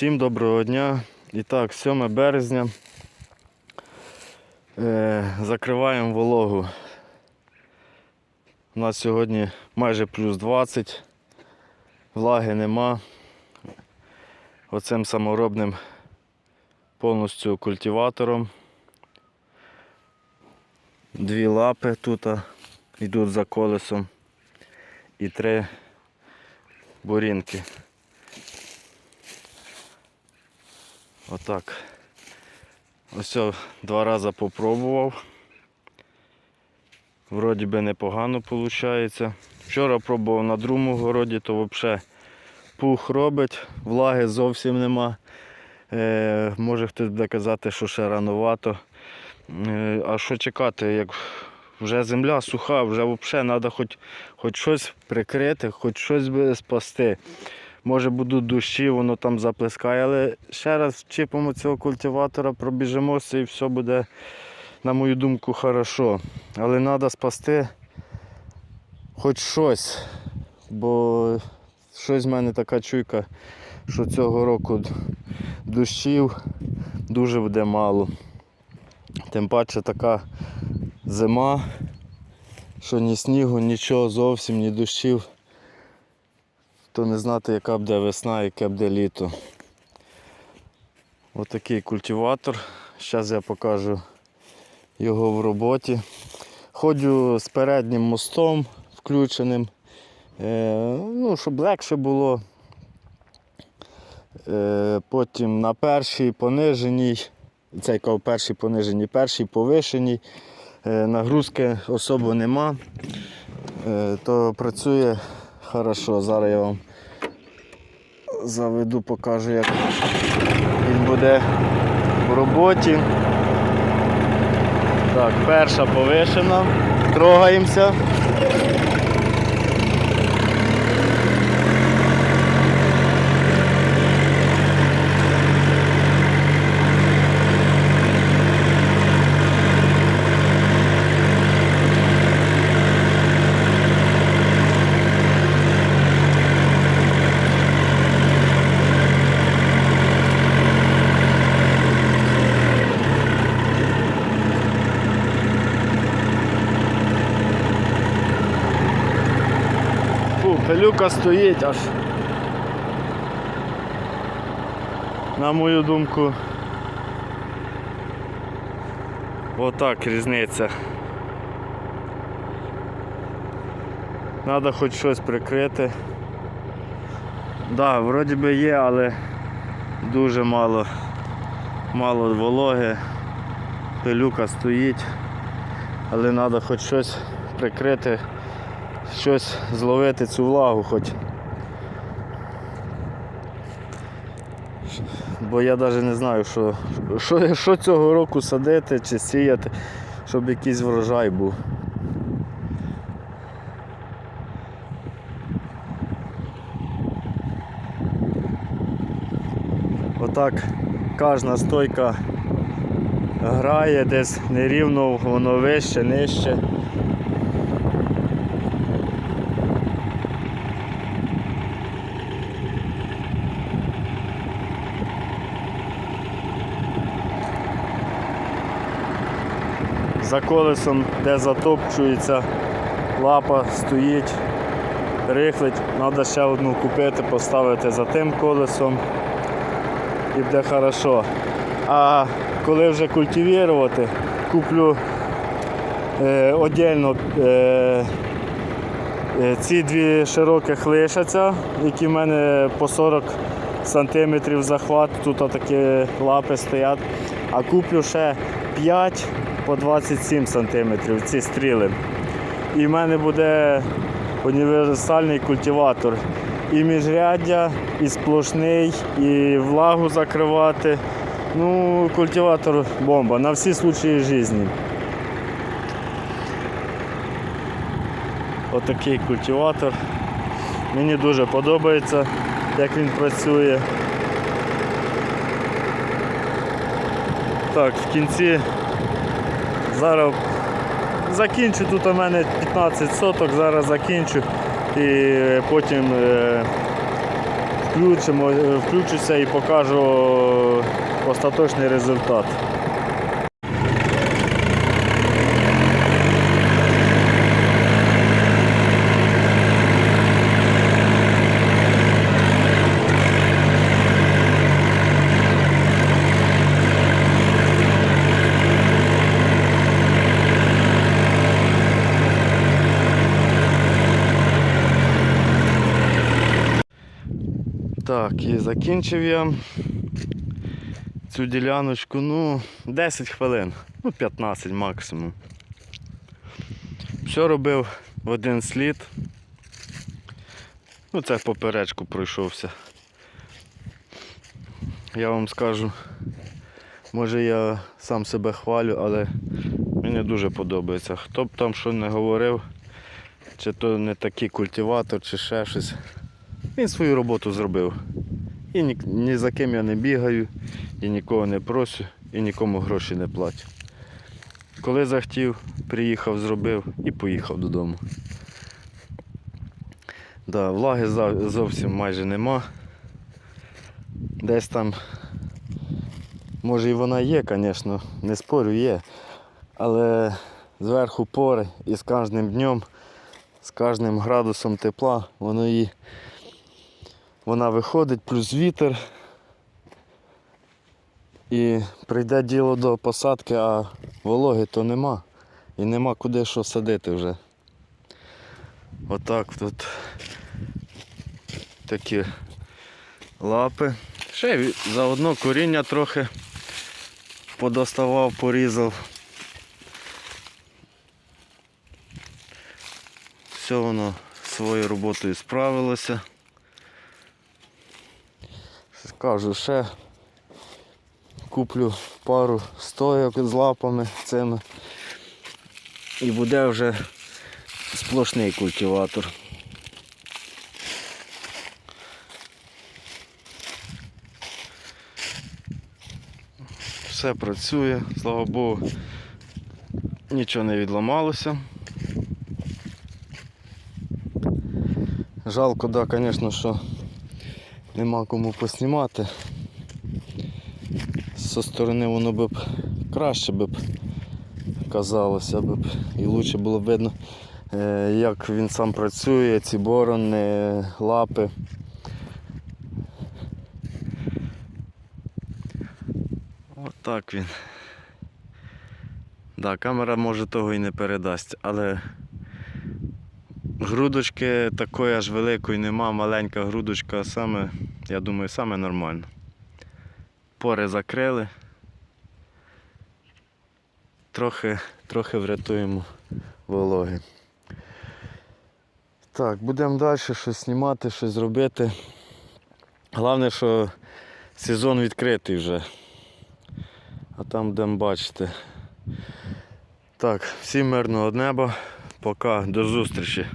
Всім доброго дня. І так, 7 березня. Е, закриваємо вологу. У нас сьогодні майже плюс 20, влаги нема. Оцим саморобним повністю культиватором. Дві лапи тут йдуть за колесом і три бурінки. Отак. Ось два рази попробував. Вроді би непогано виходить. Вчора пробував на другому городі, то взагалі пух робить, влаги зовсім нема. Е, може хтось буде казати, що ще ранувато. Е, а що чекати, як вже земля суха, вже взагалі треба хоч, хоч щось прикрити, хоч щось спасти. Може будуть дощі, воно там заплескає, але ще раз чіпимо цього культиватора, пробіжимося і все буде, на мою думку, хорошо. Але треба спасти хоч щось, бо щось в мене така чуйка, що цього року дощів дуже буде мало. Тим паче така зима, що ні снігу, нічого зовсім, ні дощів то не знати, яка буде весна, яке буде літо. Отакий культиватор. Зараз я покажу його в роботі. Ходжу з переднім мостом включеним, е, ну, щоб легше було. Е, Потім на першій пониженій, цей кав першій пониженій, першій повишеній. Е, Нагрузки особо нема, то працює хорошо. Зараз я вам заведу, покажу, як він буде в роботі. Так, перша повишена. Трогаємося. Фу, стоїть аж. На мою думку. Отак різниця. Треба хоч щось прикрити. Да, вроді би є, але дуже мало, мало вологи. Пилюка стоїть, але треба хоч щось прикрити щось зловити цю влагу хоч. Бо я навіть не знаю, що, що, що цього року садити чи сіяти, щоб якийсь врожай був. Отак кожна стойка грає десь нерівно, воно вище, нижче. За колесом, де затопчується, лапа стоїть, рихлить. Треба ще одну купити, поставити за тим колесом і буде хорошо. А коли вже культивувати, куплю е, е, е, ці дві широких лишаться, які в мене по 40 сантиметрів захват, тут такі лапи стоять. А куплю ще 5 по 27 сантиметрів ці стріли. І в мене буде універсальний культиватор. І міжряддя, і сплошний, і влагу закривати. Ну, культиватор бомба на всі случаї життя. Отакий культиватор. Мені дуже подобається, як він працює. Так, в кінці зараз закінчу, тут у мене 15 соток, зараз закінчу і потім е, включимо, е, включуся і покажу остаточний результат. Так, і закінчив я цю діляночку, ну, 10 хвилин, ну 15 максимум. Все робив в один слід. Ну, це поперечку пройшовся. Я вам скажу, може я сам себе хвалю, але мені дуже подобається. Хто б там що не говорив, чи то не такий культиватор, чи ще щось. Він свою роботу зробив. І ні, ні за ким я не бігаю, і нікого не прошу, і нікому гроші не платю. Коли захотів, приїхав, зробив і поїхав додому. Да, влаги зовсім майже нема. Десь там, може і вона є, звісно, не спорю, є. Але зверху пори і з кожним днем, з кожним градусом тепла, воно її вона виходить, плюс вітер. І прийде діло до посадки, а вологи то нема. І нема куди що садити вже. Отак тут такі лапи. Ще заодно коріння трохи подоставав, порізав. Все воно своєю роботою справилося. Скажу ще куплю пару стойок з лапами цими. І буде вже сплошний культиватор. Все працює, слава Богу, нічого не відламалося. Жалко, да, звісно, що нема кому поснімати. Зі сторони воно би б краще б казалося б і краще було б видно, е, як він сам працює, ці борони, лапи. Отак він. Да, камера може того і не передасть, але грудочки такої аж великої нема, маленька грудочка саме, я думаю, саме нормально. Пори закрили. Трохи, трохи врятуємо вологи. Так, будемо далі щось знімати, щось робити. Головне, що сезон відкритий вже. А там будемо бачити. Так, всім мирного неба. Пока, до зустрічі.